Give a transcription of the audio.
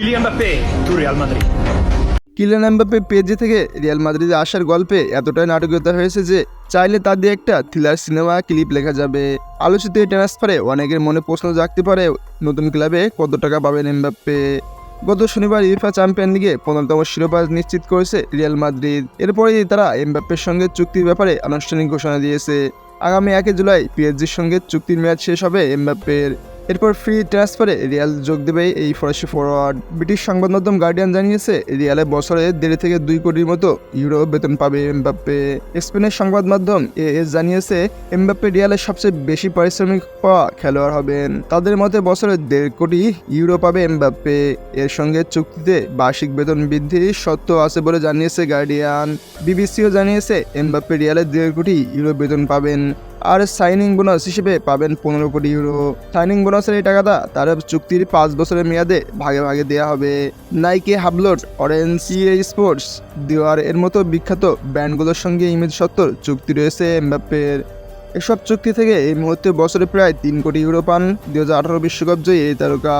Kylian Mbappé to Real Madrid. Kylian Mbappe পেজে থেকে Real মাদ্রিদে আসার গল্পে এতটাই নাটকীয়তা হয়েছে যে চাইলে তা দিয়ে একটা থ্রিলার সিনেমা ক্লিপ লেখা যাবে। আলোচিত এই ট্রান্সফারে অনেকের মনে প্রশ্ন জাগতে পারে, নতুন ক্লাবে কত টাকা পাবেন এমবাপ্পে গত শনিবার ইউফা চ্যাম্পিয়ন লিগে পনেরোতম শিরোপা নিশ্চিত করেছে রিয়াল মাদ্রিদ এরপরেই তারা এমবাপ্পের সঙ্গে চুক্তির ব্যাপারে আনুষ্ঠানিক ঘোষণা দিয়েছে। আগামী একে জুলাই পিএসজির সঙ্গে চুক্তির মেয়াদ শেষ হবে এমবাপ্পের এরপর ফ্রি ট্রান্সফারে রিয়াল যোগ দেবে এই ফরাসি ফরওয়ার্ড ব্রিটিশ সংবাদ মাধ্যম গার্ডিয়ান জানিয়েছে রিয়ালে বছরে দেড় থেকে দুই কোটির মতো ইউরো বেতন পাবে এমবাপ্পে স্পেনের সংবাদ মাধ্যম এ এস জানিয়েছে এমবাপ্পে রিয়ালের সবচেয়ে বেশি পারিশ্রমিক পাওয়া খেলোয়াড় হবেন। তাদের মতে বছরে দেড় কোটি ইউরো পাবে এমবাপ্পে এর সঙ্গে চুক্তিতে বার্ষিক বেতন বৃদ্ধির সত্য আছে বলে জানিয়েছে গার্ডিয়ান বিবিসিও জানিয়েছে এমবাপ্পে রিয়ালে দেড় কোটি ইউরো বেতন পাবেন। আর সাইনিং বোনাস হিসেবে পাবেন পনেরো কোটি ইউরো সাইনিং বোনাসের এই টাকাটা তার চুক্তির পাঁচ বছরের মেয়াদে ভাগে ভাগে দেওয়া হবে। নাইকে হাবলট অরেঞ্জ স্পোর্টস দিওয়ার এর মতো বিখ্যাত ব্র্যান্ডগুলোর সঙ্গে ইমেজ সত্তর চুক্তি রয়েছে এমবাপ্পের। এসব চুক্তি থেকে এই মুহূর্তে বছরে প্রায় তিন কোটি ইউরো পান। দু হাজার আঠারো বিশ্বকাপ জয়ী এই তারকা।